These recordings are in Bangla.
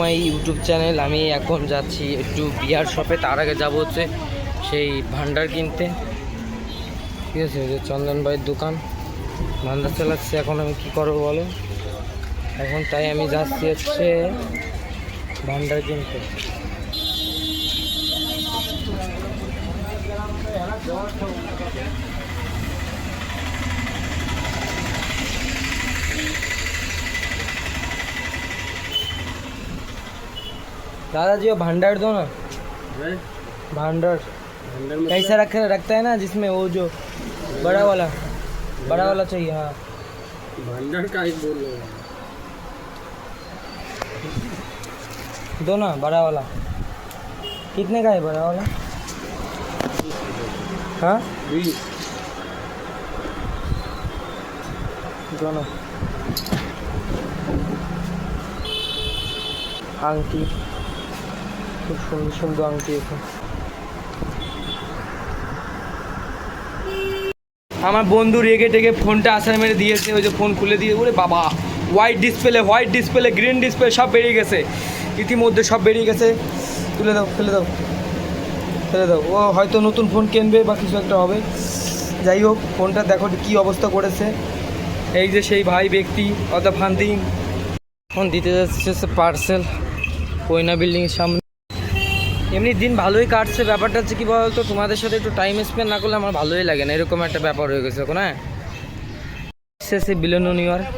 My YouTube channel. আমি এখন যাচ্ছি একটু বিয়ার শপে তার আগে যাব হচ্ছে সেই ভান্ডার কিনতে। ঠিক আছে যে চন্দন ভাইয়ের দোকান। ভান্ডার চালাচ্ছে, এখন আমি কি করব বলো? এখন তাই আমি যাচ্ছি হচ্ছে ভান্ডার কিনতে। दादाजी वो भंडार दो ना। भंडार। कैसा रख रखता है ना जिसमें वो जो बड़ा वाला बड़ा वाला चाहिए हाँ। भंडार का ही बोल दो ना बड़ा वाला। कितने का है बड़ा वाला? हाँ? बीस। दोनों আংটি খুব সুন্দর সুন্দর আংটি আছে আমার বন্ধু রেগে টেগে ফোনটা আসার মেরে দিয়েছে, ওই যে ফোন খুলে দিয়ে, ওরে বাবা white display white display green display সব বেরিয়ে গেছে। ইতিমধ্যে সব বেরিয়ে গেছে। তুলে দাও ফেলে দাও ফেলে দাও। ও হয়তো নতুন ফোন কিনবে বা কিছু একটা হবে। যাই হোক, ফোনটা দেখো কী অবস্থা করেছে। এই যে সেই ভাই ব্যক্তি, অর্থাৎ ফান্দিং ফোন দিতে যাচ্ছে পার্সেল কয়না বিল্ডিংয়ের সামনে। এমনি দিন ভালোই কাটছে, ব্যাপারটা হচ্ছে কি বলতো, তোমাদের সাথে একটু টাইম স্পেন্ড না করলে আমার ভালোই লাগে না, এরকম একটা ব্যাপার হয়ে গেছে এখন হ্যাঁ? শেষে বিলেনো নিউ ইয়র্ক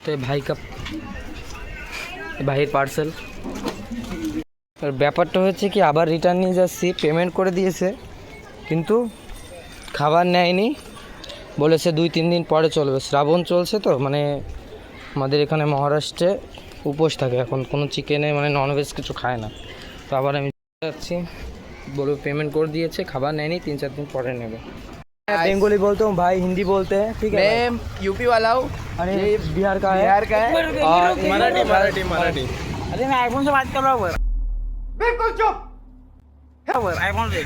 তো ভাই কাপ ভাইয়ের পার্সেল আর ব্যাপারটা হচ্ছে কি, আবার রিটার্ন নিয়ে যাচ্ছি পেমেন্ট করে দিয়েছে, কিন্তু খাবার নেয়নি, বলেছে দুই তিন দিন পরে চলবে, শ্রাবণ চলছে তো মানে আমাদের এখানে মহারাষ্ট্রে উপোস থাকে এখন কোনো চিকেনে মানে ননভেজ কিছু খায় না তো আবার আমি যাচ্ছি বলবো পেমেন্ট করে দিয়েছে খাবার নেয়নি তিন চার দিন পরে নেবে बेंगोली बोलते हूँ भाई हिंदी बोलते हैं ठीक है भाई? मैं यूपी वाला हूँ अरे बिहार का है बिहार का है और मराठी मराठी मराठी अरे मैं आईफोन से बात कर रहा हूँ बिल्कुल चुप आईफोन से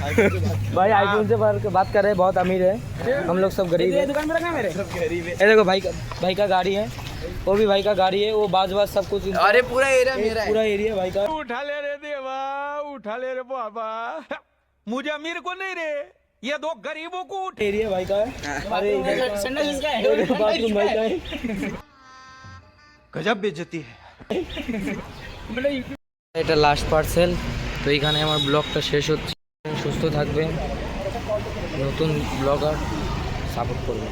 भाई आईफोन से बात- बात कर रहे हैं बहुत अमीर है हम लोग सब गरीब ये है दुकान पे रखना है मेरे ये देखो भाई का भाई का गाड़ी है वो भी भाई का गाड़ी है वो बाज बाज सब कुछ इनका- अरे पूरा एरिया मेरा है पूरा एरिया भाई का उठा ले रे देवा उठा ले रे बाबा मुझे अमीर को नहीं रे ये दो गरीबों को उठ एरिया भाई का है अरे इधर का- संडा जिसका है ये देखो बाथरूम भाई का है गजब बेचती है এটা লাস্ট পার্সেল তো এইখানে আমার ব্লগটা শেষ হচ্ছে সুস্থ থাকবে নতুন ব্লগার সাপোর্ট করবে